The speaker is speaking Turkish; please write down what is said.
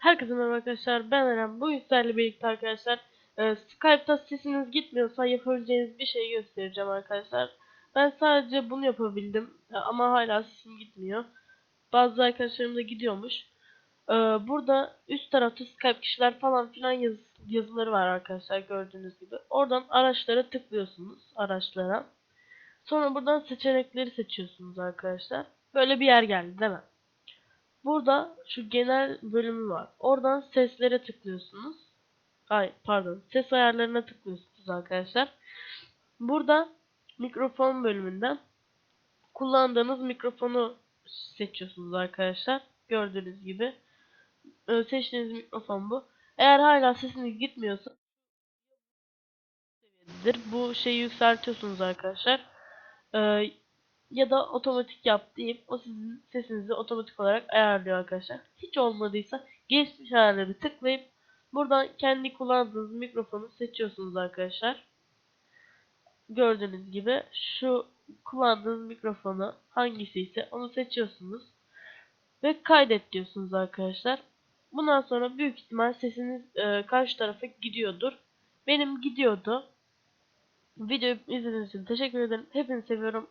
Herkese merhaba arkadaşlar ben Eren. Bu sizlerle birlikte arkadaşlar e, Skype'ta sesiniz gitmiyorsa yapabileceğiniz bir şey göstereceğim arkadaşlar. Ben sadece bunu yapabildim e, ama hala sesim gitmiyor. Bazı arkadaşlarım da gidiyormuş. E, burada üst tarafta Skype kişiler falan filan yaz, yazıları var arkadaşlar gördüğünüz gibi. Oradan araçlara tıklıyorsunuz araçlara. Sonra buradan seçenekleri seçiyorsunuz arkadaşlar. Böyle bir yer geldi değil mi? Burada şu genel bölümü var. Oradan seslere tıklıyorsunuz. Ay pardon. Ses ayarlarına tıklıyorsunuz arkadaşlar. Burada mikrofon bölümünden kullandığınız mikrofonu seçiyorsunuz arkadaşlar. Gördüğünüz gibi. Ee, Seçtiğiniz mikrofon bu. Eğer hala sesiniz gitmiyorsa. Bu şeyi yükseltiyorsunuz arkadaşlar. Ee, ya da otomatik yap deyip o sizin sesinizi otomatik olarak ayarlıyor arkadaşlar. Hiç olmadıysa geçmiş ayarları tıklayıp buradan kendi kullandığınız mikrofonu seçiyorsunuz arkadaşlar. Gördüğünüz gibi şu kullandığınız mikrofonu hangisi ise onu seçiyorsunuz. Ve kaydet diyorsunuz arkadaşlar. Bundan sonra büyük ihtimal sesiniz e, karşı tarafa gidiyordur. Benim gidiyordu. Videoyu izlediğiniz için teşekkür ederim. Hepinizi seviyorum.